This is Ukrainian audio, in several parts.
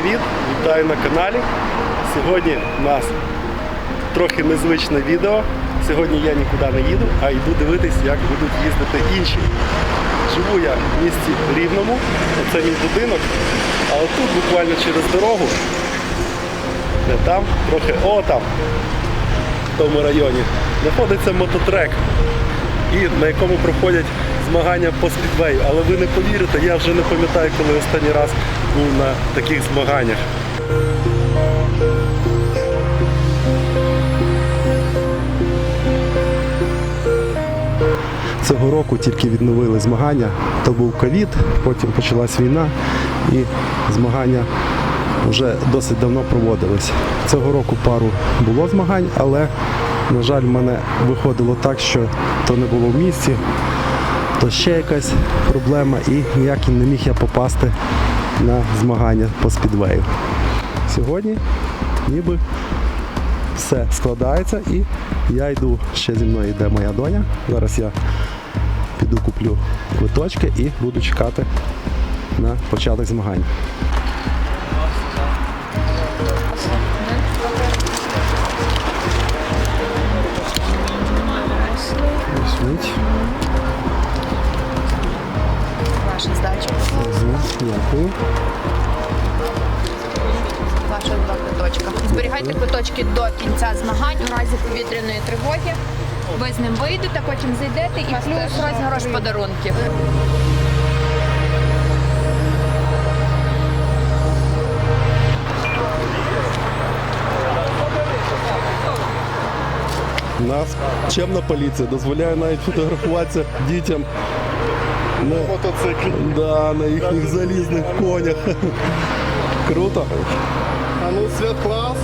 привіт! Вітаю на каналі. Сьогодні у нас трохи незвичне відео. Сьогодні я нікуди не їду, а йду дивитись, як будуть їздити інші. Живу я в місті Рівному, це мій будинок, а отут буквально через дорогу, де там, трохи о там, в тому районі, знаходиться мототрек, і на якому проходять змагання по спідвею. Але ви не повірите, я вже не пам'ятаю, коли останній раз був на таких змаганнях. Цього року тільки відновили змагання. То був ковід, потім почалась війна і змагання вже досить давно проводились. Цього року пару було змагань, але, на жаль, в мене виходило так, що то не було в місті, то ще якась проблема і ніяк не міг я попасти на змагання по спідвею. Сьогодні ніби все складається і я йду, ще зі мною йде моя доня. Зараз я піду куплю квиточки і буду чекати на початок змагань. Візьміть. Ваша здача. Дякую. Ваша два квиточка. Зберігайте квиточки до кінця змагань у разі повітряної тривоги. Ви з ним вийдете, потім зайдете і плюс розіграш подарунків. нас чемна поліція дозволяє навіть фотографуватися дітям на мотоциклі. Да, на їхніх залізних конях. Круто. А ну свят клас.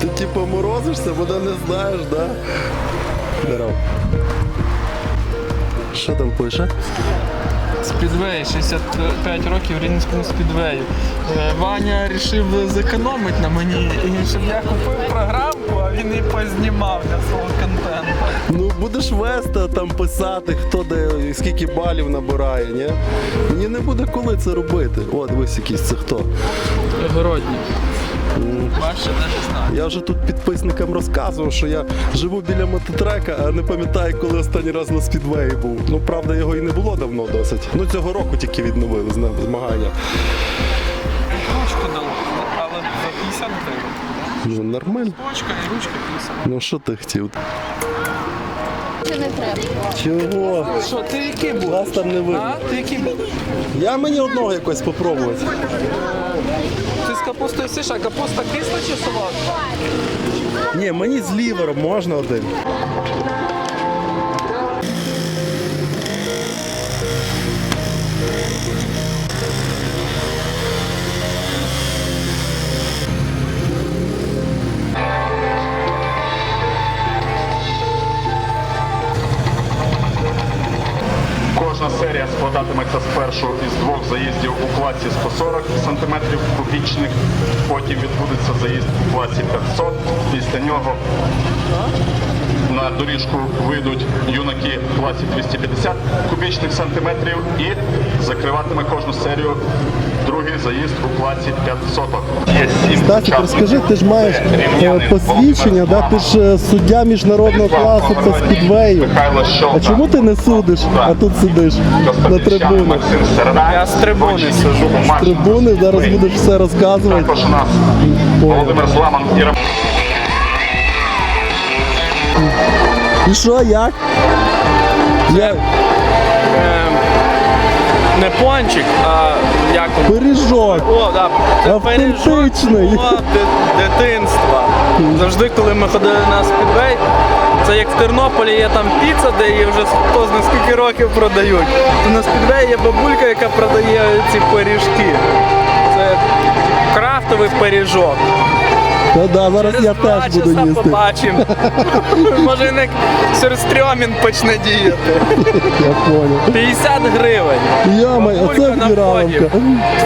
Ти типу морозишся, бо не знаєш, да? Здорово. Що там пише? Спідвей, 65 років Рівненському спідвею. Е, Ваня вирішив зекономити на мені, і щоб я купив програмку, а він її познімав для свого контенту. Ну будеш вести там писати, хто де скільки балів набирає, ні? Мені не буде коли це робити. О, дивись якийсь це хто. Городні. Навіть знаю. Я вже тут підписникам розказував, що я живу біля мототрека, а не пам'ятаю, коли останній раз на спідвеї був. Ну правда, його і не було давно досить. Ну цього року тільки відновили змагання. Ручку дали, але за 50 гривень. Ну нормально. Почка і ручка 50. Ну що ти хотів? Не треба. Чого? Що, ти який був? Вас там не видно. А? Ти який був? Я мені одного якось попробувати. Капустою сиш, а капуста кисла чи солодка? Ні, мені з лівером можна один. Спершу із двох заїздів у класі 140 см кубічних, потім відбудеться заїзд у класі 500. Після нього на доріжку вийдуть юнаки в класі 250 кубічних сантиметрів і закриватиме кожну серію другий заїзд у класі 500. Є Стасик, розкажи, ти ж маєш Це е, посвідчення, да? Ти ж е, суддя міжнародного класу по Погородній, спідвею. А чому ти не судиш, а тут сидиш на Середа. Я з трибуни сижу. Марк Трибуни зараз будеш все розказувати. Також у нас Володимир Зламан і Роман. І що, як? Я Не пончик, а як он? пиріжок. О, да, це Автентичний. пиріжок мого ди- дитинства. Завжди, коли ми ходили на спідвей, це як в Тернополі є там піца, де її вже хто знає скільки років продають. То на спідвей є бабулька, яка продає ці пиріжки. Це крафтовий пиріжок. Та да, зараз я теж буду їсти. побачимо. Може він як сюрстрьомін почне діяти. Я понял. 50 гривень. Йомай, Бабулька оце на вбіравка. вході.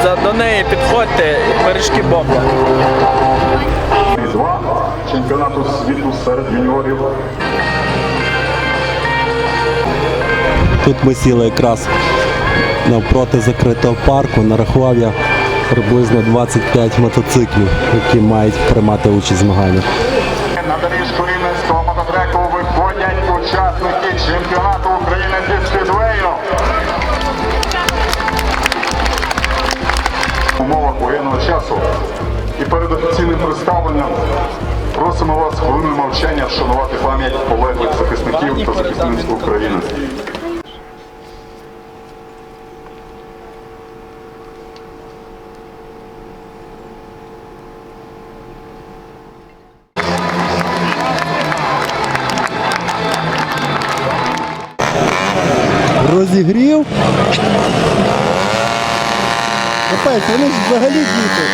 За- До неї підходьте, пиріжки бомба. Два чемпіонату світу серед юніорів. Тут ми сіли якраз навпроти закритого парку. Нарахував я приблизно 25 мотоциклів, які мають приймати участь в змаганнях. На доріжку рівненського мототреку виходять учасники чемпіонату України зі спідвею. Умовах воєнного часу і перед офіційним представленням просимо вас хвилиною мовчання вшанувати пам'ять полеглих захисників та захисниць України. amiguito.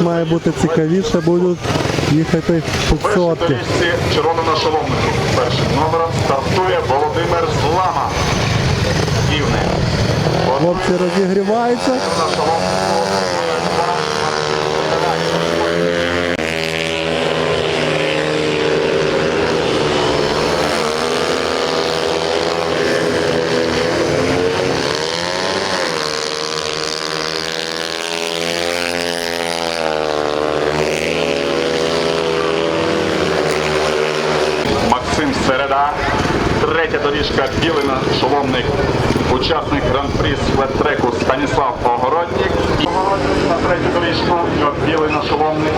Ну, має бути цікавіше, будуть їхати підсотки. 500. доріжці червоно шоломнику. Першим номером стартує Володимир Злама. Рівне. Хлопці розігріваються. На шоломнику. Максим Середа. Доріжка Білина, шоломник, учасник гран-прі светреку Станіслав Огороднік. Огородник на третю доріжку, Білина, шоломник.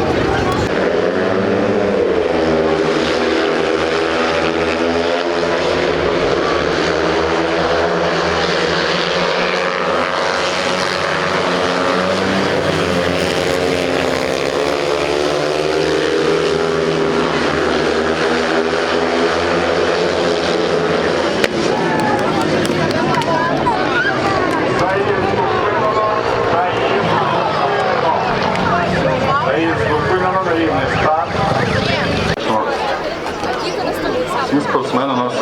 Заїзд зупинено, заїзд зупинено. Заїзд зупинено на рівний старт. Всі спортсмени у нас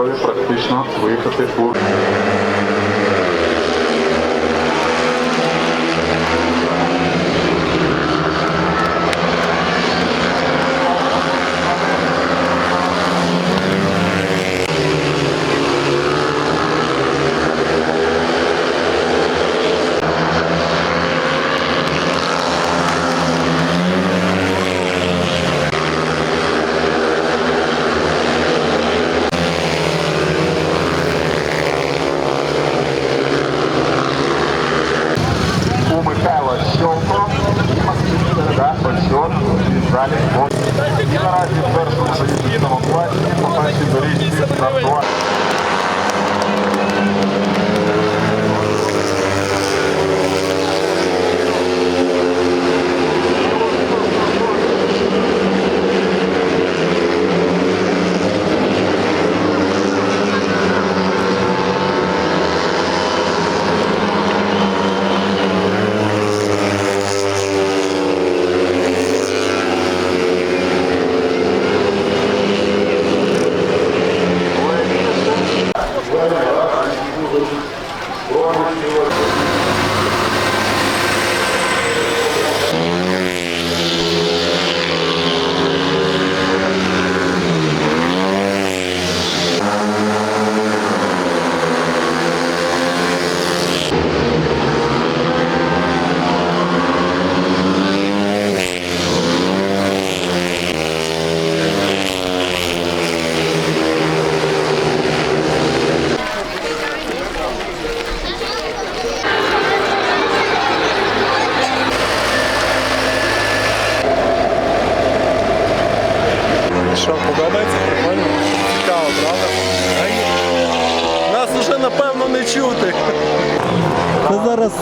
готові практично виїхати у у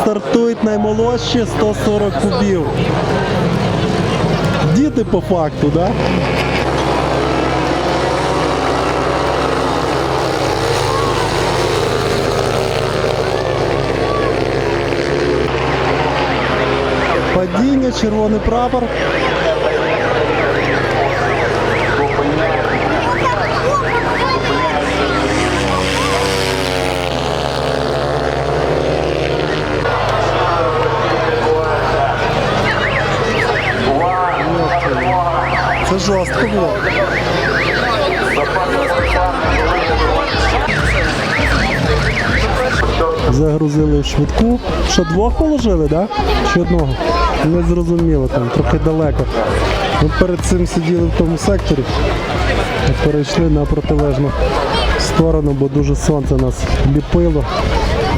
стартують наймолодші 140 кубів. Діти по факту? Да? Падіння, червоний прапор. Швидку. Що двох положили? Да? Чи одного? Не зрозуміло там, трохи далеко. Ми перед цим сиділи в тому секторі, перейшли на протилежну сторону, бо дуже сонце нас ліпило.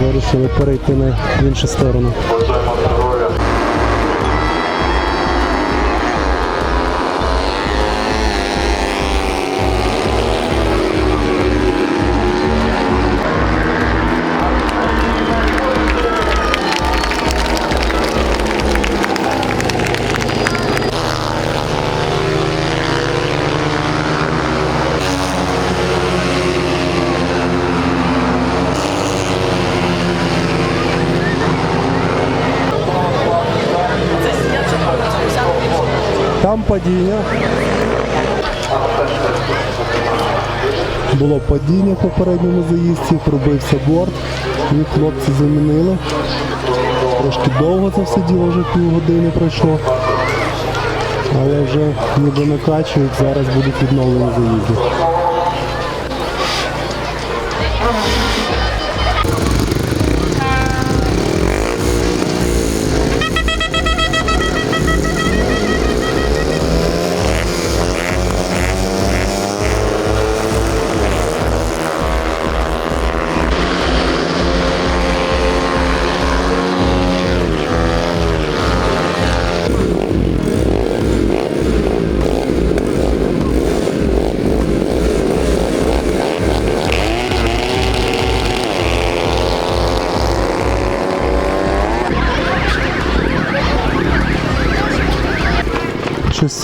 Вирішили перейти на іншу сторону. Там падіння. Було падіння в попередньому заїзді, пробився борт, і хлопці замінили. Трошки довго це все діло, вже півгодини пройшло. Але вже ніби накачують, зараз будуть відновлені заїзди.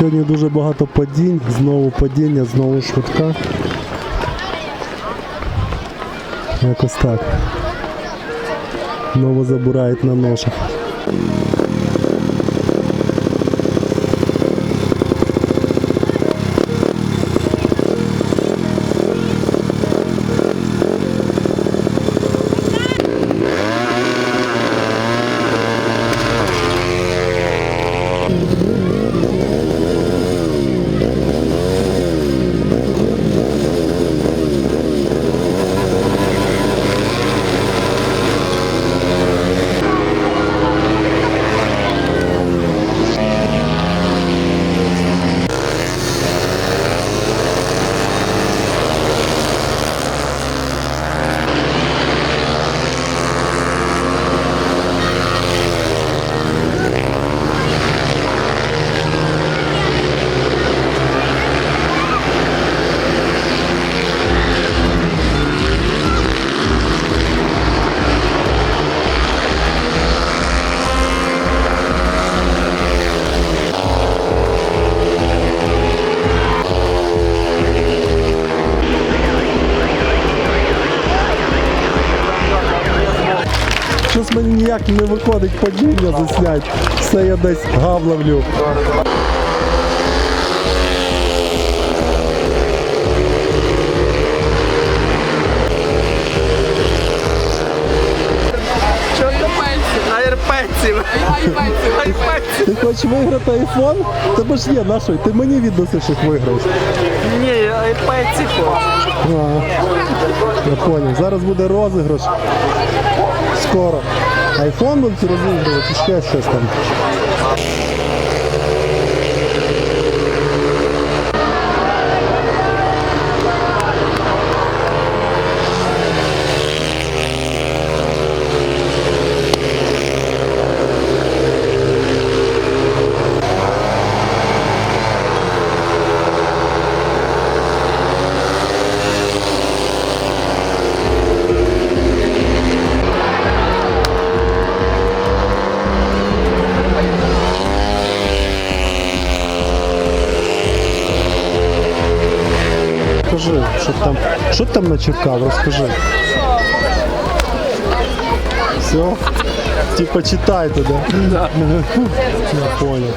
Сьогодні дуже багато падінь, знову падіння, знову швидка. Якось так. Знову забирають на ношах. Ніяк не виходить падіння заснять. Все я десь гавлавлю. Ти хочеш виграти айфон? Тебе ж є, на що? Ти мені відносиш їх виграєш. Ні, айрпеців. А, я понял. Зараз буде розіграш. Скоро. Айфон будуть розігрувати, ще щось там. Що там, що там начеркав? Розкажи. Все? Типа читай туди. Да? Я понял.